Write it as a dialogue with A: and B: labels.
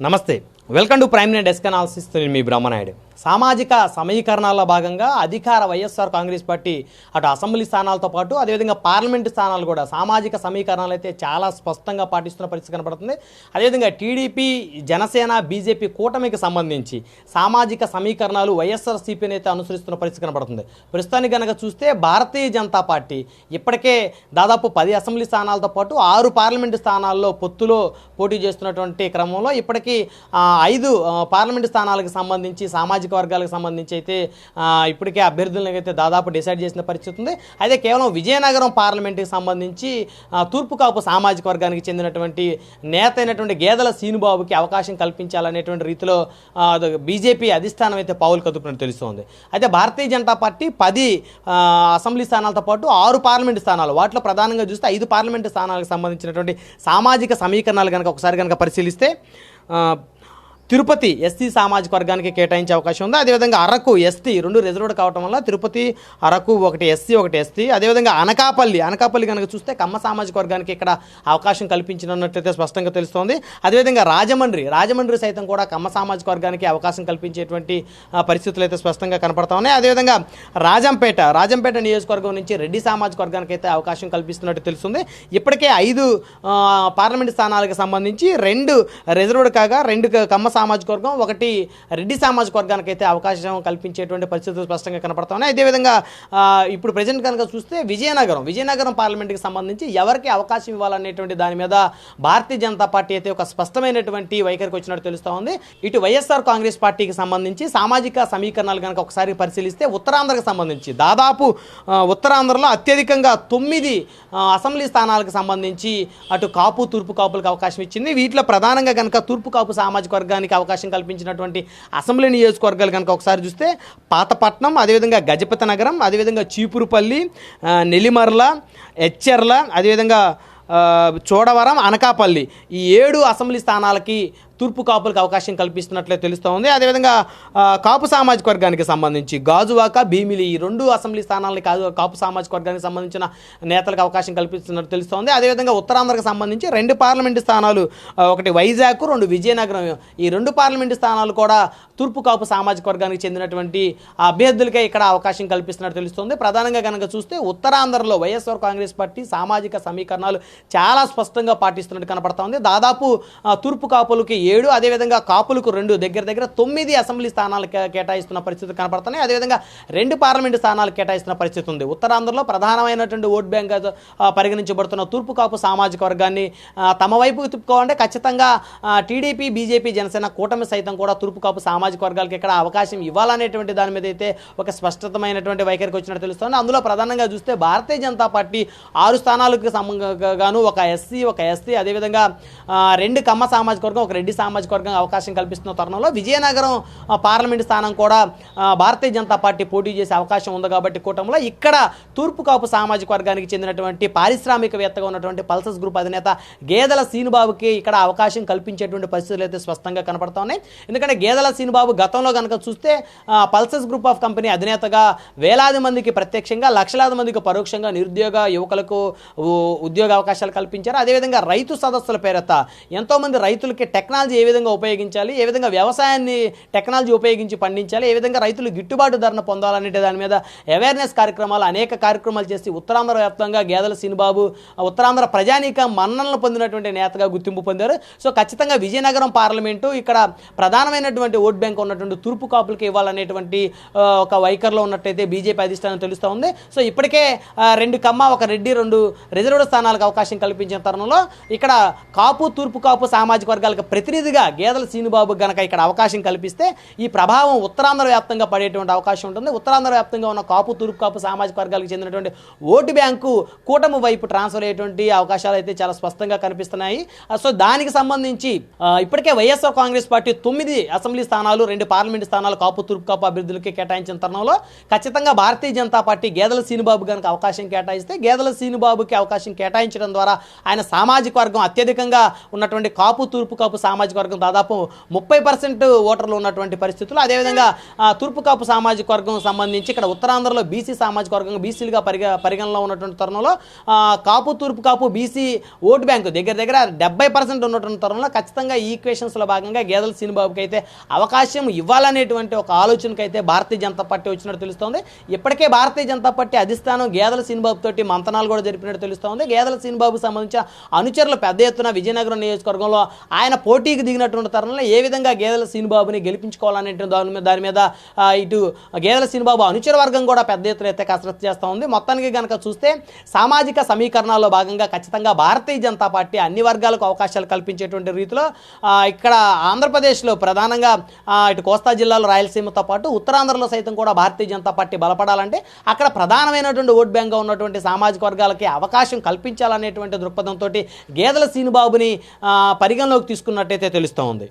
A: నమస్తే. Welcome to prime net desk analysis. నేను మీ బ్రహ్మనాయుడు. సామాజిక సమీకరణాల్లో భాగంగా అధికార వైఎస్ఆర్ కాంగ్రెస్ పార్టీ అటు అసెంబ్లీ స్థానాలతో పాటు అదేవిధంగా పార్లమెంటు స్థానాలు కూడా సామాజిక సమీకరణాలు అయితే చాలా స్పష్టంగా పాటిస్తున్న పరిస్థితి కనపడుతుంది అదేవిధంగా టీడీపీ జనసేన బీజేపీ కూటమికి సంబంధించి సామాజిక సమీకరణాలు వైఎస్ఆర్సీపీని అయితే అనుసరిస్తున్న పరిస్థితి కనపడుతుంది ప్రస్తుతానికి కనుక చూస్తే భారతీయ జనతా పార్టీ ఇప్పటికే దాదాపు పది అసెంబ్లీ స్థానాలతో పాటు ఆరు పార్లమెంటు స్థానాల్లో పొత్తులో పోటీ చేస్తున్నటువంటి క్రమంలో ఇప్పటికీ ఐదు పార్లమెంట్ పార్లమెంటు స్థానాలకు సంబంధించి సామాజిక వర్గాలకు సంబంధించి అయితే ఇప్పటికే అభ్యర్థులను అయితే దాదాపు డిసైడ్ చేసిన పరిస్థితి ఉంది. అయితే కేవలం విజయనగరం పార్లమెంటుకి సంబంధించి తూర్పు కాపు సామాజిక వర్గానికి చెందినటువంటి నేత అయినటువంటి గేదెల సీనుబాబుకి అవకాశం కల్పించాలనేటువంటి రీతిలో బీజేపీ అధిష్టానం అయితే పావులు కదుపునట్టు తెలుస్తోంది. అయితే భారతీయ జనతా పార్టీ పది అసెంబ్లీ స్థానాలతో పాటు ఆరు పార్లమెంటు స్థానాలు. వాటిలో ప్రధానంగా చూస్తే ఐదు పార్లమెంటు స్థానాలకు సంబంధించినటువంటి సామాజిక సమీకరణాలు కనుక ఒకసారి కనుక పరిశీలిస్తే తిరుపతి ఎస్సీ సామాజిక వర్గానికి కేటాయించే అవకాశం ఉంది. అదేవిధంగా అరకు ఎస్టీ రెండు రిజర్వ్డ్ కావటం వల్ల తిరుపతి అరకు ఒకటి ఎస్సీ ఒకటి ఎస్టీ. అదేవిధంగా అనకాపల్లి అనకాపల్లి కనుక చూస్తే కమ్మ సామాజిక వర్గానికి ఇక్కడ అవకాశం కల్పించినట్లయితే స్పష్టంగా తెలుస్తోంది. అదేవిధంగా రాజమండ్రి రాజమండ్రి సైతం కూడా కమ్మ సామాజిక వర్గానికి అవకాశం కల్పించేటువంటి పరిస్థితులు అయితే స్పష్టంగా కనపడతా ఉన్నాయి. అదేవిధంగా రాజంపేట రాజంపేట నియోజకవర్గం నుంచి రెడ్డి సామాజిక వర్గానికి అయితే అవకాశం కల్పిస్తున్నట్టు తెలుస్తుంది. ఇప్పటికే ఐదు పార్లమెంటు పార్లమెంట్ స్థానాలకు సంబంధించి రెండు రిజర్వ్డ్ కాగా రెండు కమ్మ సామాజిక వర్గం ఒకటి రెడ్డి సామాజిక వర్గానికి అయితే అవకాశం కల్పించేటువంటి పరిస్థితులు స్పష్టంగా కనపడతా ఉన్నాయి అదేవిధంగా ఇప్పుడు ప్రజెంట్ కనుక చూస్తే విజయనగరం విజయనగరం పార్లమెంట్కి సంబంధించి ఎవరికి అవకాశం ఇవ్వాలనేటువంటి దాని మీద భారతీయ జనతా పార్టీ అయితే ఒక స్పష్టమైనటువంటి వైఖరికి వచ్చినట్టు తెలుస్తూ ఉంది. ఇటు వైఎస్ఆర్ కాంగ్రెస్ పార్టీకి సంబంధించి సామాజిక సమీకరణాలు కనుక ఒకసారి పరిశీలిస్తే ఉత్తరాంధ్రకు సంబంధించి దాదాపు ఉత్తరాంధ్రలో అత్యధికంగా తొమ్మిది అసెంబ్లీ స్థానాలకు సంబంధించి అటు కాపు తూర్పు కాపులకు అవకాశం ఇచ్చింది. వీటిలో ప్రధానంగా కనుక తూర్పు కాపు సామాజిక వర్గానికి అవకాశం కల్పించినటువంటి అసెంబ్లీ నియోజకవర్గాలు కనుక ఒకసారి చూస్తే పాతపట్నం అదేవిధంగా గజపతి నగరం అదేవిధంగా చీపురుపల్లి నెల్లిమర్ల ఎచ్చెర్ల అదేవిధంగా చోడవరం అనకాపల్లి ఈ ఏడు అసెంబ్లీ స్థానాలకి తూర్పు కాపులకు అవకాశం కల్పిస్తున్నట్లే తెలుస్తోంది అదేవిధంగా కాపు సామాజిక వర్గానికి సంబంధించి గాజువాక భీమిలి ఈ రెండు అసెంబ్లీ స్థానాలని కాదు కాపు సామాజిక వర్గానికి సంబంధించిన నేతలకు అవకాశం కల్పిస్తున్నట్టు తెలుస్తోంది అదేవిధంగా ఉత్తరాంధ్రకు సంబంధించి రెండు పార్లమెంటు స్థానాలు ఒకటి వైజాగ్ రెండు విజయనగరం. ఈ రెండు పార్లమెంటు స్థానాలు కూడా తూర్పు కాపు సామాజిక వర్గానికి చెందినటువంటి అభ్యర్థులకే ఇక్కడ అవకాశం కల్పిస్తున్నట్టు తెలుస్తుంది. ప్రధానంగా కనుక చూస్తే ఉత్తరాంధ్రలో వైఎస్ఆర్ కాంగ్రెస్ పార్టీ సామాజిక సమీకరణాలు చాలా స్పష్టంగా పాటిస్తున్నట్టు కనపడతా ఉంది. దాదాపు తూర్పు కాపులకి ఏడు అదేవిధంగా కాపులకు రెండు దగ్గర దగ్గర తొమ్మిది అసెంబ్లీ స్థానాలు కేటాయిస్తున్న పరిస్థితి కనపడుతున్నాయి. అదేవిధంగా రెండు పార్లమెంటు స్థానాలు కేటాయిస్తున్న పరిస్థితి ఉంది. ఉత్తరాంధ్రలో ప్రధానమైనటువంటి ఓట్ బ్యాంక్ పరిగణించబడుతున్న తూర్పు కాపు సామాజిక వర్గాన్ని తమ వైపుకు తిప్పుకోవాలంటే ఖచ్చితంగా టీడీపీ బీజేపీ జనసేన కూటమి సైతం కూడా తూర్పు కాపు సామాజిక వర్గాలకు ఇక్కడ అవకాశం ఇవ్వాలనేటువంటి దాని మీద అయితే ఒక స్పష్టతమైనటువంటి వైఖరికి వచ్చినట్టు తెలుస్తుంది. అందులో ప్రధానంగా చూస్తే భారతీయ జనతా పార్టీ ఆరు స్థానాలకు గాను ఒక ఎస్సీ ఒక ఎస్టీ అదేవిధంగా రెండు కమ్మ సామాజిక వర్గం ఒక రెడ్డి సామాజిక వర్గం అవకాశం కల్పిస్తున్న తరుణంలో విజయనగరం పార్లమెంట్ పార్లమెంటు స్థానం కూడా భారతీయ జనతా పార్టీ పోటీ చేసే అవకాశం ఉంది కాబట్టి కూటమిలో ఇక్కడ తూర్పు కాపు సామాజిక వర్గానికి చెందినటువంటి పారిశ్రామికవేత్తగా ఉన్నటువంటి పల్సస్ గ్రూప్ అధినేత గేదెల సీనుబాబుకి ఇక్కడ అవకాశం కల్పించేటువంటి పరిస్థితులు అయితే స్పష్టంగా కనపడతా ఉన్నాయి ఎందుకంటే గేదెల సీనుబాబు గతంలో కనుక చూస్తే పల్సస్ గ్రూప్ ఆఫ్ కంపెనీ అధినేతగా వేలాది మందికి ప్రత్యక్షంగా లక్షలాది మందికి పరోక్షంగా నిరుద్యోగ యువకులకు ఉద్యోగ అవకాశాలు కల్పించారు. అదేవిధంగా రైతు సదస్సుల పేరత ఎంతోమంది రైతులకి టెక్నాలజీ ఏ విధంగా ఉపయోగించాలి? ఏ విధంగా వ్యవసాయాన్ని టెక్నాలజీ ఉపయోగించి పండించాలి? ఏ విధంగా రైతులు గిట్టుబాటు ధరను పొందాలనే దాని మీద అవేర్నెస్ కార్యక్రమాలు అనేక కార్యక్రమాలు చేసి ఉత్తరాంధ్ర వ్యాప్తంగా గేదెల సినిబాబు ఉత్తరాంధ్ర ప్రజానీక మన్ననలు పొందినటువంటి నేతగా గుర్తింపు పొందారు. సో ఖచ్చితంగా విజయనగరం పార్లమెంటు ఇక్కడ ప్రధానమైనటువంటి ఓట్ బ్యాంక్ ఉన్నటువంటి తూర్పు కాపులకి ఇవ్వాలనేటువంటి ఒక వైఖరిలో ఉన్నట్టయితే బీజేపీ అధిష్టానం తెలుస్తూ ఉంది. సో ఇప్పటికే రెండు కమ్మ ఒక రెడ్డి రెండు రిజర్వ్డ్ స్థానాలకు అవకాశం కల్పించిన తరుణంలో ఇక్కడ కాపు తూర్పు కాపు సామాజిక వర్గాలకు ప్రతినిధిగా గేదల సీనుబాబు గనక ఇక్కడ అవకాశం కల్పిస్తే ఈ ప్రభావం ఉత్తరాంధ్ర వ్యాప్తంగా పడేటువంటి అవకాశం ఉంటుంది. ఉత్తరాంధ్ర వ్యాప్తంగా ఉన్న కాపు తూర్పు కాపు సామాజిక వర్గాలకు చెందినటువంటి ఓటు బ్యాంకు కూటమి వైపు ట్రాన్స్ఫర్ అయ్యేటువంటి అవకాశాలు అయితే చాలా స్పష్టంగా కనిపిస్తున్నాయి. సో దానికి సంబంధించి ఇప్పటికే వైఎస్ఆర్ కాంగ్రెస్ పార్టీ తొమ్మిది అసెంబ్లీ స్థానాలు రెండు పార్లమెంట్ స్థానాలు కాపు తూర్పు కాపు అభ్యర్థులకి కేటాయించిన తరుణంలో ఖచ్చితంగా భారతీయ జనతా పార్టీ గేదెల సీనుబాబు గనక అవకాశం కేటాయిస్తే గేదెల సీనుబాబుకి అవకాశం కేటాయించడం ద్వారా ఆయన సామాజిక వర్గం అత్యధికంగా ఉన్నటువంటి కాపు తూర్పు కాపు సామాజిక సామాజిక వర్గం దాదాపు ముప్పై పర్సెంట్ ఓటర్లు ఉన్నటువంటి పరిస్థితులు అదేవిధంగా ఆ, తూర్పు కాపు సామాజిక వర్గం సంబంధించి ఇక్కడ ఉత్తరాంధ్రలో బీసీ సామాజిక వర్గం బీసీలుగా పరిగ పరిగణలో ఉన్నటువంటి తరుణంలో కాపు తూర్పు కాపు బీసీ ఓటు బ్యాంకు దగ్గర దగ్గర డెబ్బై పర్సెంట్ ఉన్నటువంటి తరుణంలో ఖచ్చితంగా ఈ ఈక్వేషన్స్లో భాగంగా గేదెల సీనిబాబుకి అయితే అవకాశం ఇవ్వాలనేటువంటి ఒక ఆలోచనకి అయితే భారతీయ జనతా పార్టీ వచ్చినట్టు తెలుస్తోంది. ఇప్పటికే భారతీయ జనతా పార్టీ అధిష్టానం గేదెల సీనిబాబు తోటి మంతనాలు కూడా జరిపినట్టు తెలుస్తోంది. గేదెల సీనిబాబు సంబంధించిన అనుచరులు పెద్ద ఎత్తున విజయనగరం నియోజకవర్గంలో ఆయన పోటీ పోటీకి దిగినటువంటి తరుణంలో ఏ విధంగా గేదెల సీనిబాబుని గెలిపించుకోవాలనే దాని మీద దాని మీద ఇటు గేదెల సీనిబాబు అనుచర వర్గం కూడా పెద్ద ఎత్తున అయితే కసరత్తు చేస్తూ ఉంది. మొత్తానికి కనుక చూస్తే సామాజిక సమీకరణాల్లో భాగంగా ఖచ్చితంగా భారతీయ జనతా పార్టీ అన్ని వర్గాలకు అవకాశాలు కల్పించేటువంటి రీతిలో ఇక్కడ ఆంధ్రప్రదేశ్లో ప్రధానంగా ఇటు కోస్తా జిల్లాలో రాయలసీమతో పాటు ఉత్తరాంధ్రలో సైతం కూడా భారతీయ జనతా పార్టీ బలపడాలంటే అక్కడ ప్రధానమైనటువంటి ఓట్ బ్యాంక్గా ఉన్నటువంటి సామాజిక వర్గాలకి అవకాశం కల్పించాలనేటువంటి దృక్పథంతో గేదెల సీనుబాబుని పరిగణలోకి తీసుకున్నట్టయితే అయితే తెలుస్తోంది